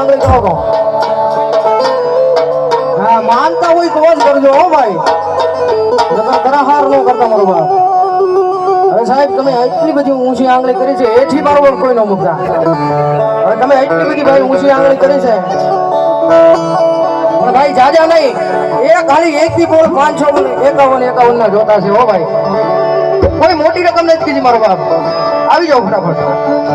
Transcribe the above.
ઊંચી આંગળી કરો કહો હા, માનતા હોય તો જ કરજો હો ભાઈ. કરાહાર ન કરતા મારો બાપ. હવે સાહેબ, તમે એટલી બધી ઊંચી આંગળી કરી છે, એથી બરોબર કોઈ ન મૂકતા. હવે તમે એટલી બધી ભાઈ ઊંચી આંગળી કરી છે. પણ ભાઈ, જાજા નહીં. એ ખાલી એક થી બોલ પાંચસો એકાવન એકાવન ના જોતા છે હો ભાઈ. કોઈ મોટી રકમ નથી કીધી મારો બાપ. આવી જાઓ ફટાફટ.